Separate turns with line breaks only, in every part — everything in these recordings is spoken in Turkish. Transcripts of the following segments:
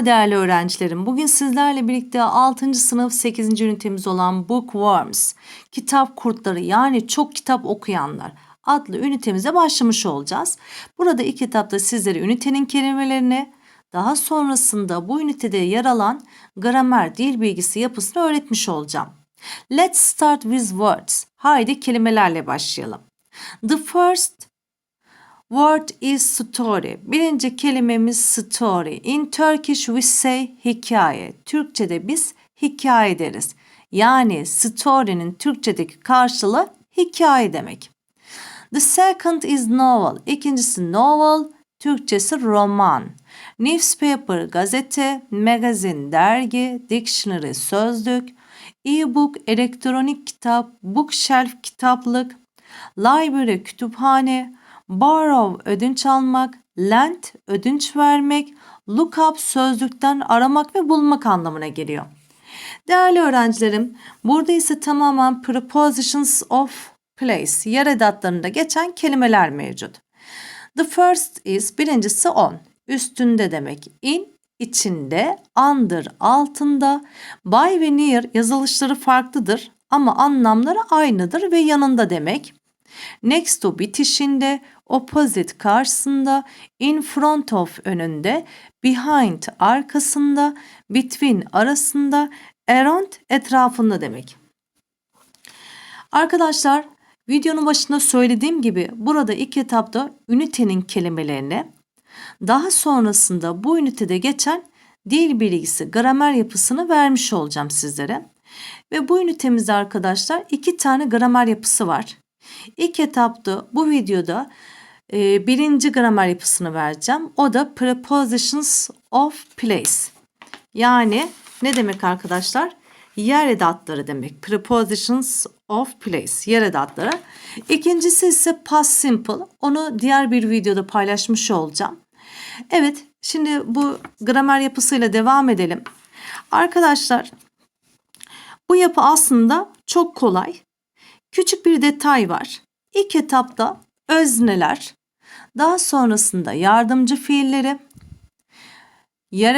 Merhaba değerli öğrencilerim. Bugün sizlerle birlikte 6. sınıf 8. ünitemiz olan Bookworms, kitap kurtları yani çok kitap okuyanlar adlı ünitemize başlamış olacağız. Burada ilk etapta sizlere ünitenin kelimelerini, daha sonrasında bu ünitede yer alan gramer, dil bilgisi yapısını öğretmiş olacağım. Let's start with words. Haydi kelimelerle başlayalım. The first Word is story. Birinci kelimemiz story. In Turkish we say hikaye. Türkçe'de biz hikaye deriz. Yani story'nin Türkçedeki karşılığı hikaye demek. The second is novel. İkincisi novel, Türkçesi roman. Newspaper gazete, magazine dergi, dictionary sözlük, e-book elektronik kitap, bookshelf kitaplık, library kütüphane, borrow ödünç almak, lend ödünç vermek, look up sözlükten aramak ve bulmak anlamına geliyor. Değerli öğrencilerim, burada ise tamamen prepositions of place, yer edatlarında geçen kelimeler mevcut. The first is, birincisi on, üstünde demek. In, içinde, under, altında, by ve near yazılışları farklıdır ama anlamları aynıdır ve yanında demek. Next to bitişinde, opposite karşısında, in front of önünde, behind arkasında, between arasında, around etrafında demek. Arkadaşlar videonun başında söylediğim gibi burada ilk etapta ünitenin kelimelerini daha sonrasında bu ünitede geçen dil bilgisi, gramer yapısını vermiş olacağım sizlere. Ve bu ünitemizde arkadaşlar iki tane gramer yapısı var. İlk etapta bu videoda e, birinci gramer yapısını vereceğim. O da prepositions of place. Yani ne demek arkadaşlar? Yer edatları demek. Prepositions of place. Yer edatları. İkincisi ise past simple. Onu diğer bir videoda paylaşmış olacağım. Evet, şimdi bu gramer yapısıyla devam edelim. Arkadaşlar, bu yapı aslında çok kolay. Küçük bir detay var. İlk etapta özneler, daha sonrasında yardımcı fiilleri, yer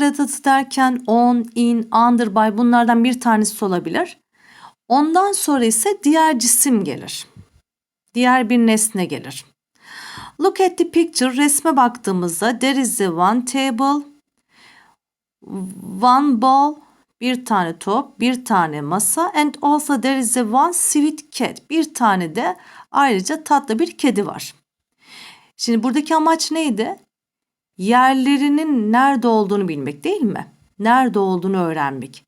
edatı derken on, in, under, by bunlardan bir tanesi olabilir. Ondan sonra ise diğer cisim gelir. Diğer bir nesne gelir. Look at the picture. Resme baktığımızda there is a one table, one ball, bir tane top, bir tane masa and also there is a one sweet cat. Bir tane de ayrıca tatlı bir kedi var. Şimdi buradaki amaç neydi? Yerlerinin nerede olduğunu bilmek değil mi? Nerede olduğunu öğrenmek.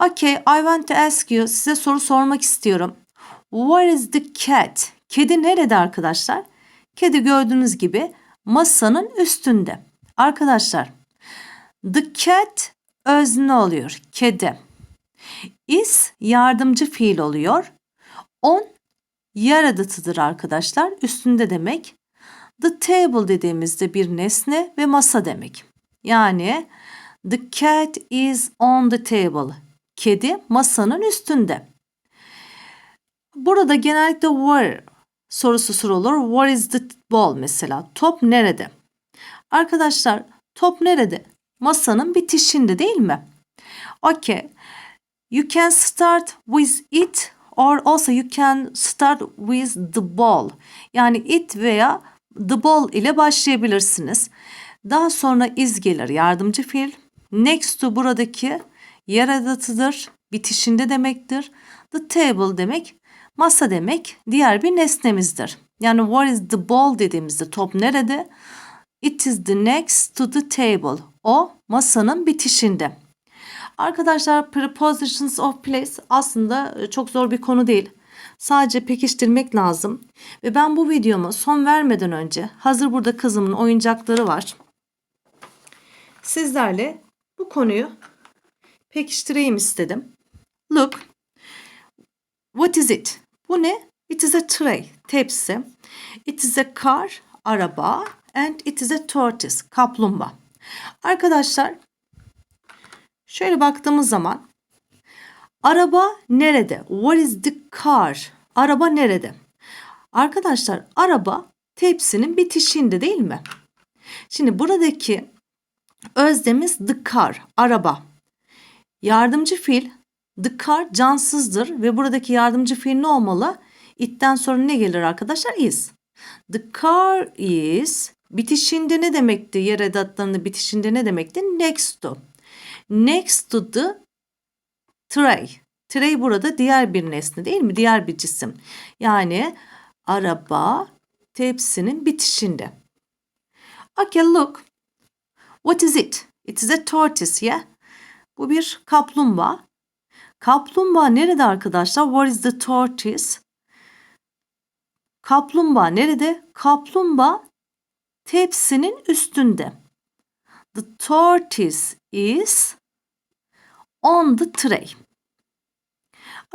Okay, I want to ask you, size soru sormak istiyorum. Where is the cat? Kedi nerede arkadaşlar? Kedi gördüğünüz gibi masanın üstünde. Arkadaşlar, the cat özne oluyor. Kedi. Is yardımcı fiil oluyor. On yer adatıdır arkadaşlar. Üstünde demek. The table dediğimizde bir nesne ve masa demek. Yani the cat is on the table. Kedi masanın üstünde. Burada genellikle where sorusu sorulur. What is the ball mesela? Top nerede? Arkadaşlar top nerede? Masanın bitişinde değil mi? Okay. You can start with it or also you can start with the ball. Yani it veya the ball ile başlayabilirsiniz. Daha sonra is gelir yardımcı fiil. Next to buradaki yer adatıdır. Bitişinde demektir. The table demek masa demek diğer bir nesnemizdir. Yani what is the ball dediğimizde top nerede? It is the next to the table. O masanın bitişinde. Arkadaşlar prepositions of place aslında e, çok zor bir konu değil. Sadece pekiştirmek lazım. Ve ben bu videomu son vermeden önce hazır burada kızımın oyuncakları var. Sizlerle bu konuyu pekiştireyim istedim. Look. What is it? Bu ne? It is a tray, tepsi. It is a car, araba. And it is a tortoise, kaplumbağa. Arkadaşlar şöyle baktığımız zaman araba nerede? What is the car? Araba nerede? Arkadaşlar araba tepsinin bitişinde değil mi? Şimdi buradaki Özdemiz the car, araba. Yardımcı fiil the car cansızdır ve buradaki yardımcı fiil ne olmalı? It'ten sonra ne gelir arkadaşlar? Is. The car is bitişinde ne demekti? Yer edatlarının bitişinde ne demekti? Next to. Next to the tray. Tray burada diğer bir nesne değil mi? Diğer bir cisim. Yani araba tepsinin bitişinde. Okay look. What is it? It is a tortoise yeah? Bu bir kaplumbağa. Kaplumbağa nerede arkadaşlar? What is the tortoise? Kaplumbağa nerede? Kaplumbağa tepsinin üstünde. The tortoise is on the tray.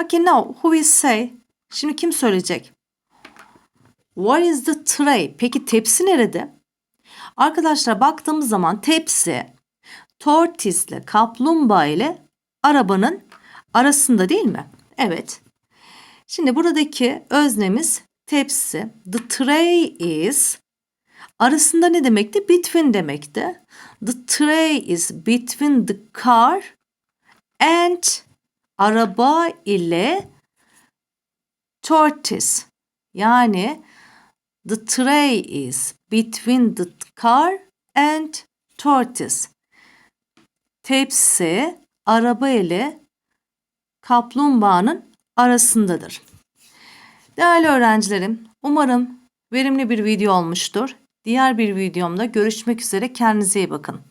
Okay now who will say? Şimdi kim söyleyecek? What is the tray? Peki tepsi nerede? Arkadaşlar baktığımız zaman tepsi tortoise ile kaplumbağa ile arabanın arasında değil mi? Evet. Şimdi buradaki öznemiz tepsi. The tray is arasında ne demekti? Between demekti. The tray is between the car and araba ile tortoise. Yani the tray is between the car and tortoise. Tepsi araba ile kaplumbağanın arasındadır. Değerli öğrencilerim, umarım verimli bir video olmuştur. Diğer bir videomda görüşmek üzere. Kendinize iyi bakın.